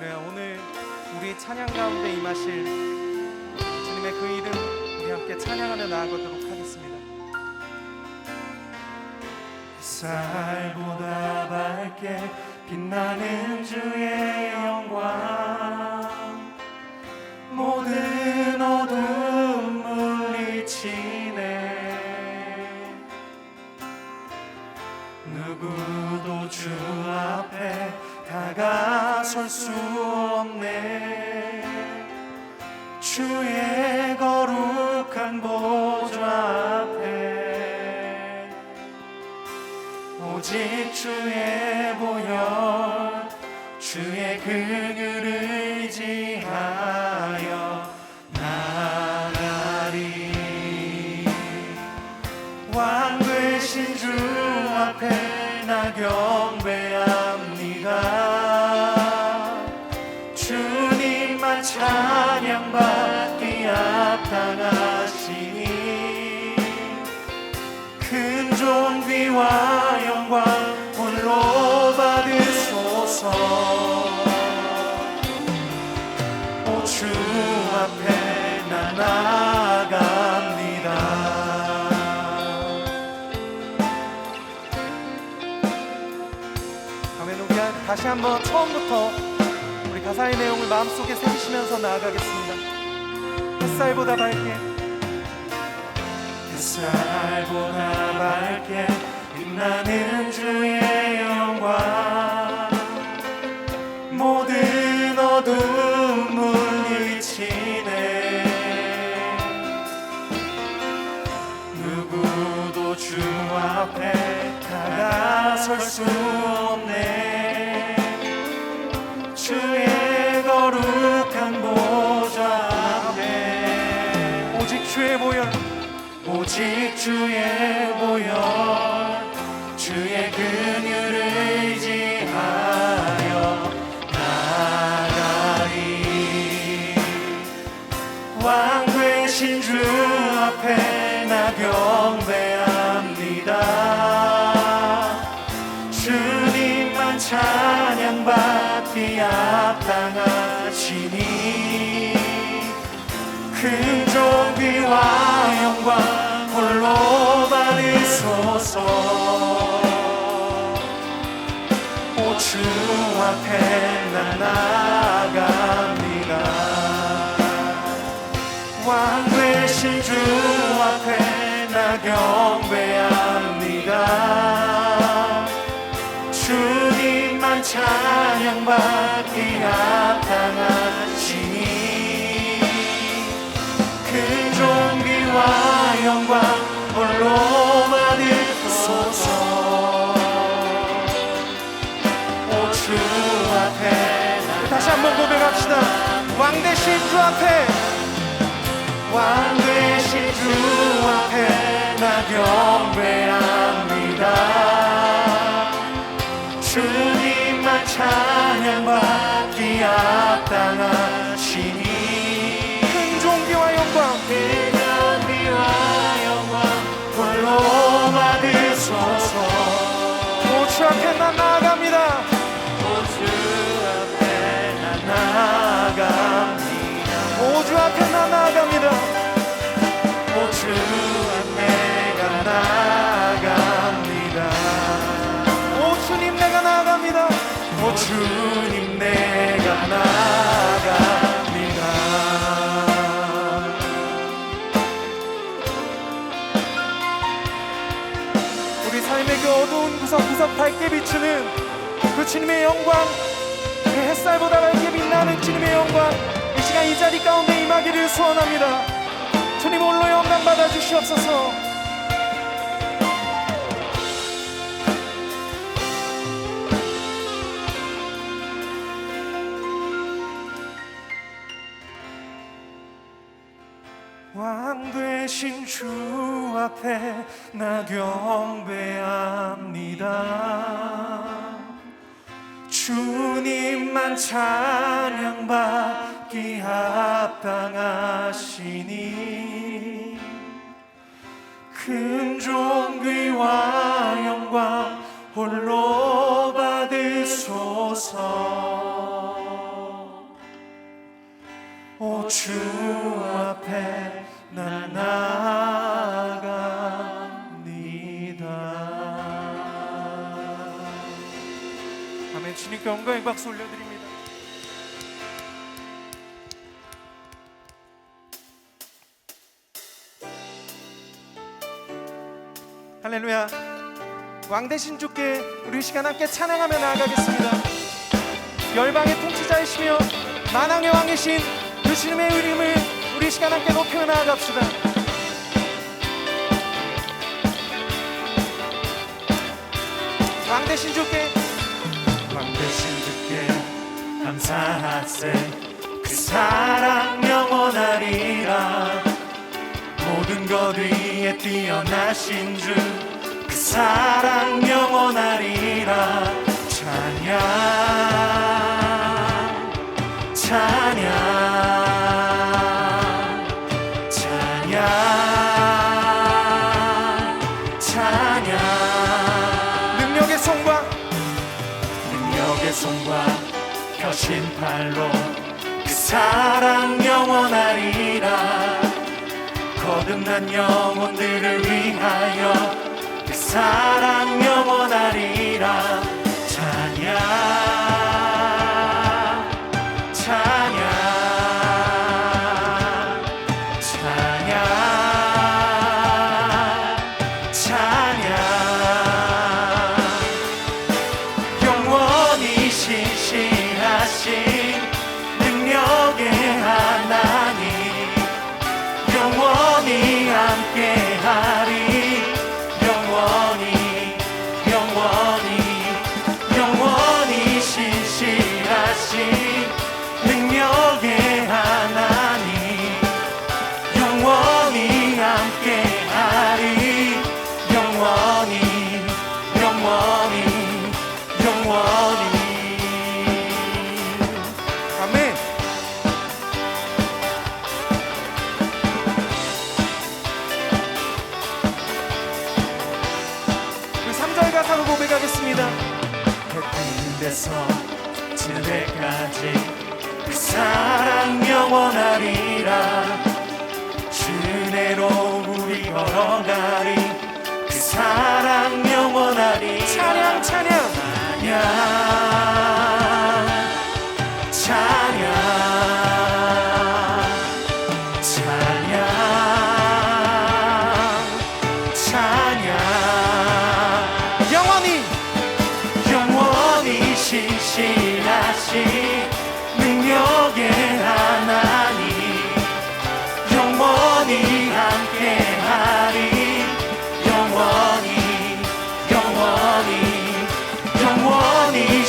할렐루야 오늘 우리 찬양 가운데 임하실 주님의 그 이름 우리 함께 찬양하며 나아가도록 하겠습니다. 햇살보다 밝게 빛나는 주의 영광. 모든 어둠 물리치네. 누구도 주 앞에 다가설 수 없네. 주의 거룩한 보좌 앞에 오직 주의 보혈 주의 긍휼 존귀와 영광 홀로 받으소서. 오 주 앞에 나 나갑니다. 아멘 우리 다시 한번 처음부터 우리 가사의 내용을 마음속에 새기시면서 나아가겠습니다. 햇살보다 밝게. 햇살보다 밝게. 빛 나는 주의 영광. 모든 어둠 물리치네. 누구도 주 앞에 다가설 수 없네. 주의 거룩한 보좌 앞에. 오직 주의 보혈. 오직 주의 보혈 주의 긍휼을 의지하여 나가리. 왕 되신 주 앞에 나 경배합니다. 주님만 찬양받기 합당하시니 큰 존귀와 영광 홀로 받으소서. 오 주 앞에 나 나갑니다. 왕 되신 주 앞에 나 경배합니다. 주님만 찬양받기 합당하시니 큰 존귀와 되신 주 앞에 왕 되신 주 앞에 나 경배합니다. 주님만 찬양받기 합당하 앞에 나 나아갑니다 오주 앞에 내가 나아갑니다. 오 주님 내가 나아갑니다. 오 주님 내가 나아갑니다. 우리 삶의 그 어두운 구석구석 밝게 비추는 그 주님의 영광 그 햇살보다 밝게 빛나는 주님의 영광 이 시간 이 자리 가운데 임하기를 소원합니다. 주님 홀로 영광 받아 주시옵소서. 왕 되신 주 앞에 나 경배합니다. 주님만 찬양받 받기 합당하시니 큰 존귀와 영광 홀로 받으소서. 오 주 앞에 난 나갑니다. 아멘. 주님께 영광의 박수 올려드립니다. 할렐루야. 왕 대신 주께 우리 이 시간 함께 찬양하며 나아가겠습니다. 열방의 통치자이시며 만왕의 왕이신 그 주님의 이름을 우리 이 시간 함께 높여 나아갑시다. 왕 대신 주께. 왕 대신 주께 감사하세. 그 사랑 영원하리라 모든 것 위에 뛰어나신 주 그 사랑 영원하리라 찬양 찬양 찬양 찬양 능력의 손과 능력의 손과 펴신 팔로 그 사랑 거듭난 영혼들을 위하여 그 사랑 영원하리라 데서 지는 데까지 그 사랑 영원하리라 주은혜로 우리 걸어가리 그 사랑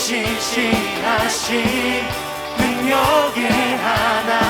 신실하신 능력의 하나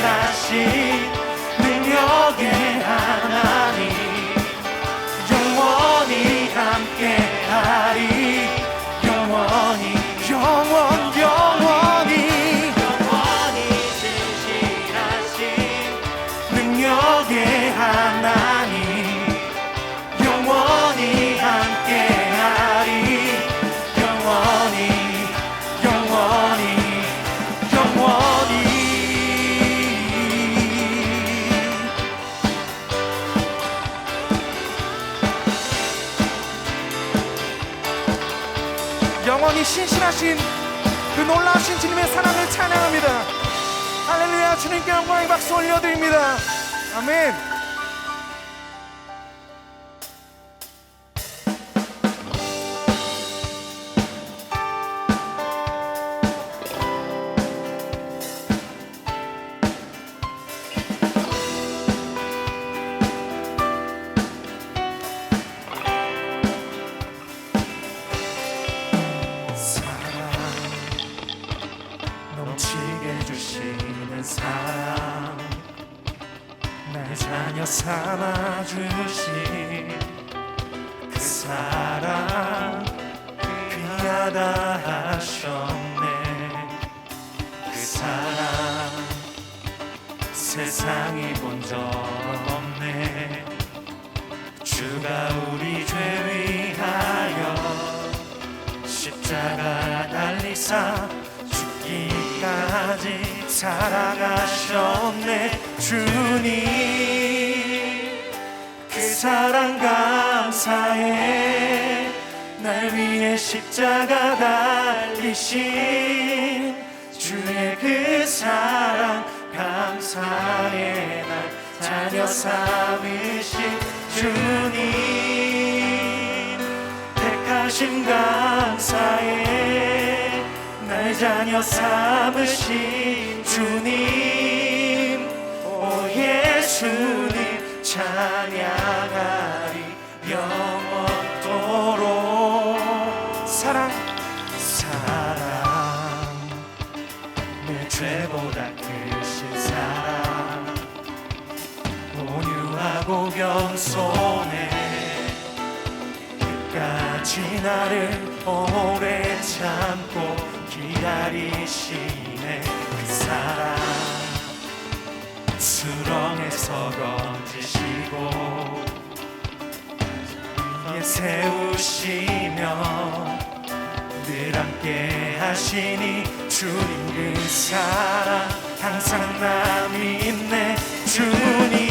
신실하신 능력의 하나 하신 그 놀라우신 주님의 사랑을 찬양합니다. 할렐루야 주님께 영광의 박수 올려드립니다. 아멘. 본 적 없네. 주가 우리 죄 위하여 십자가 달리사 죽기까지 살아가셨네. 주님 그 사랑 감사해. 날 위해 십자가 달리신 주의 그 사랑 감사해 날 자녀 삼으신 주님. 택하심 감사해 날 자녀 삼으신 주님. 오 예수님 찬양 나를 오래 참고 기다리시네. 그 사랑 수렁에서 건지시고 위에 세우시며 늘 함께 하시니 주님 그 사랑 항상 나 믿네. 주님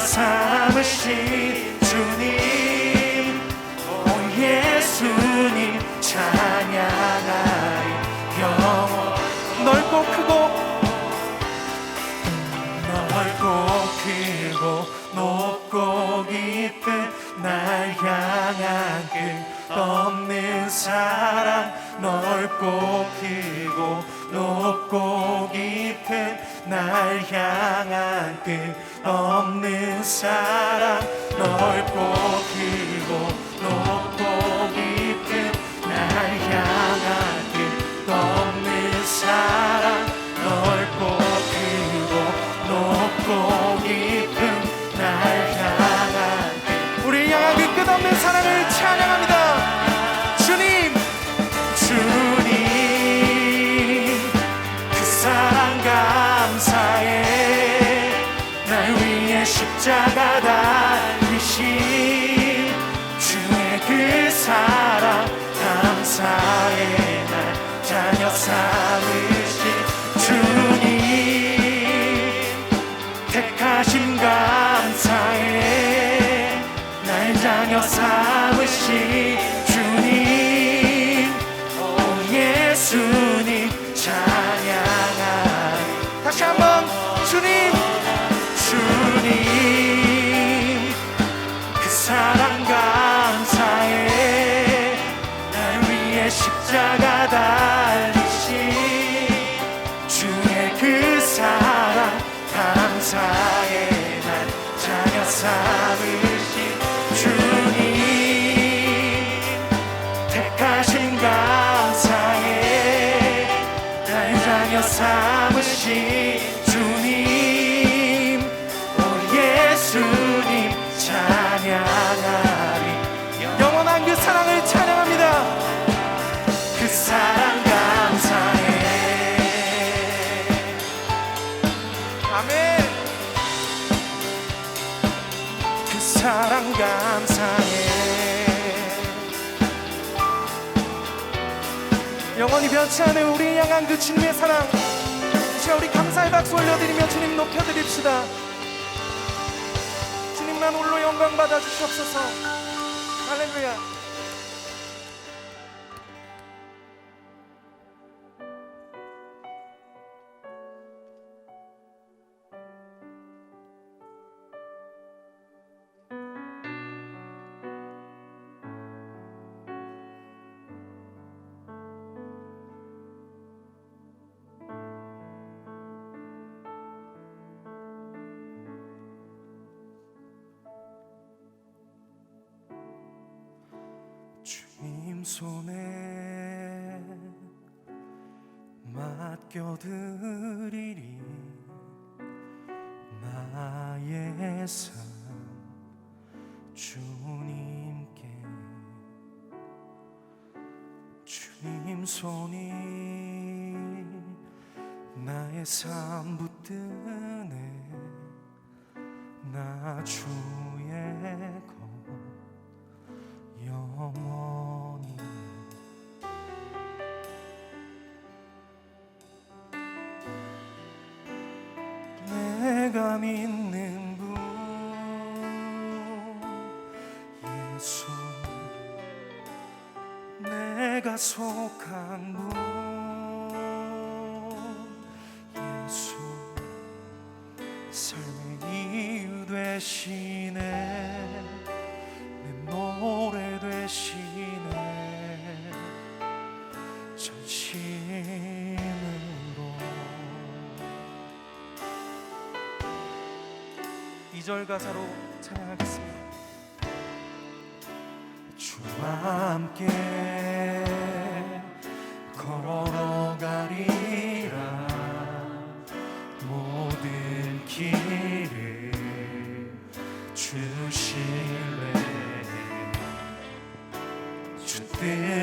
삼으신 주님. 오 예수님 찬양하리 영원. 넓고 크고 넓고 크고 높고 깊은 날 향한 끝 없는 사랑. 넓고 크고 높고 깊은 날 향한 끝 없는 사랑 넓고 크 감사해. 영원히 변치 않은 우리 향한 그 주님의 사랑. 이제 우리 감사의 박수 올려드리며 주님 높여드립시다. 주님만 홀로 영광 받아 주시옵소서. 할렐루야 손에 맡겨드리리 나의 삶 주님께 주님 손이 나의 삶 붙드네. 나 주의 되시네 내 노래 되시네 전심으로. 이절 가사로 찬양하겠습니다. 주와 함께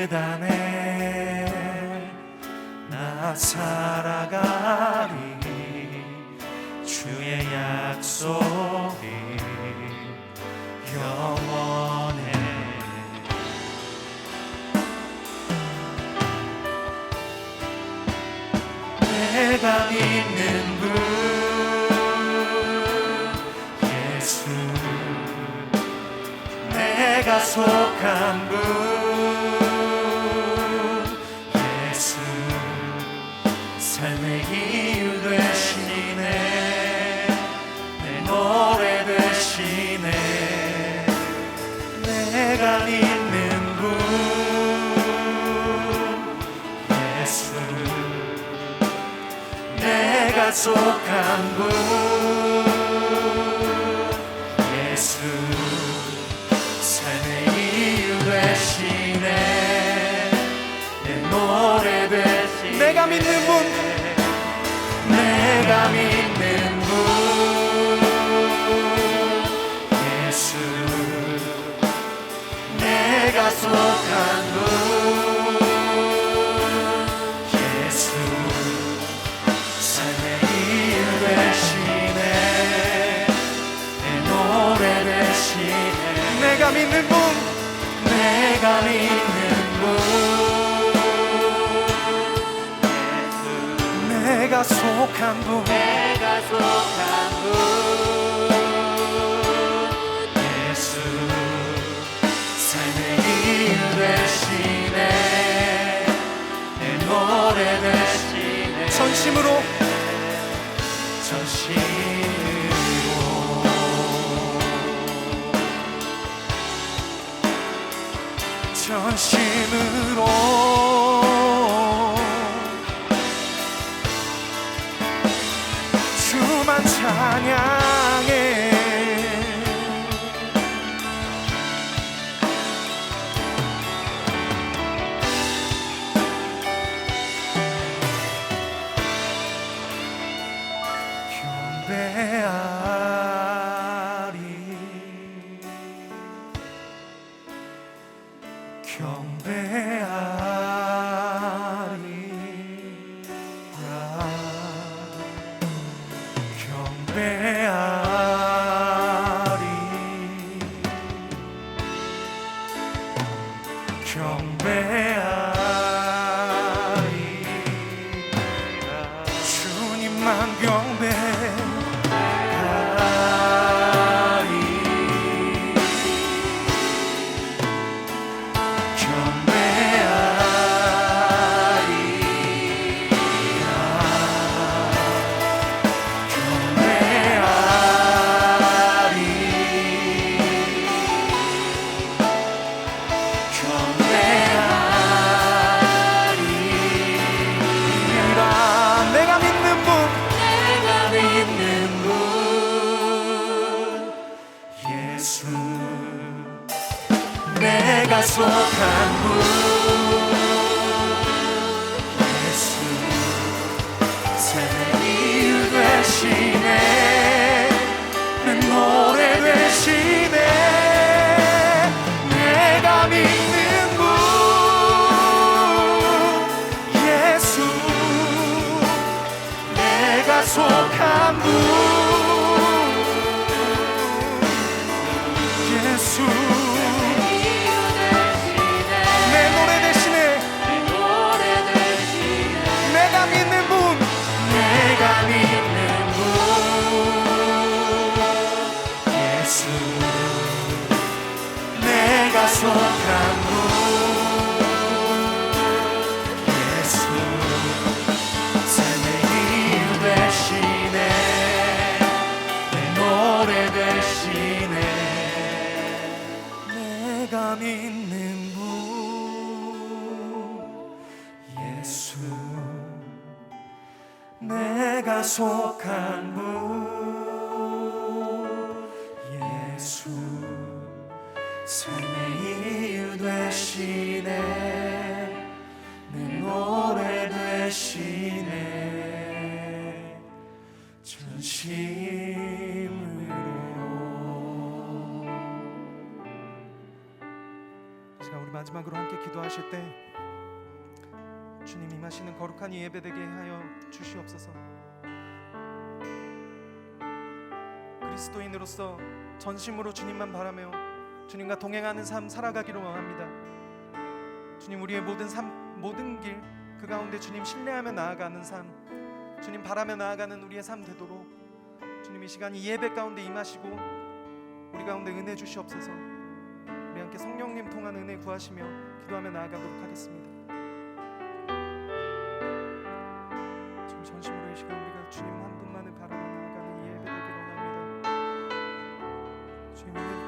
뜻 안에 나 살아가리. 주의 약속이 영원해. 내가 믿는 분 예수. 내가 속한 분 내가 속한 분 예수 삶의 이유 되시네. 내 노래 되시네. 내가 믿는 분. 내가 믿는 분 예수 내가 속한 분 내가 믿는 분 내가 속한 분 내가 속한 분 예수 삶의 이유 되시네 내 노래 되시네 전심으로. 전심 전심으로. 주만 찬양 아, 예수 내가 속한 분 우리 마지막으로 함께 기도하실 때 주님 임하시는 거룩한 이 예배 되게 하여 주시옵소서. 그리스도인으로서 전심으로 주님만 바라며 주님과 동행하는 삶 살아가기로 원합니다. 주님 우리의 모든 삶 모든 길 그 가운데 주님 신뢰하며 나아가는 삶 주님 바라며 나아가는 우리의 삶 되도록 주님 이 시간 이 예배 가운데 임하시고 우리 가운데 은혜 주시옵소서 하나님께 성령님 통한 은혜 구하시며 기도하며 나아가도록 하겠습니다. 지금 전심으로 이 시간 우리가 주님 한 분만을 바라며 나아가는 이 예배를 기원합니다. 주님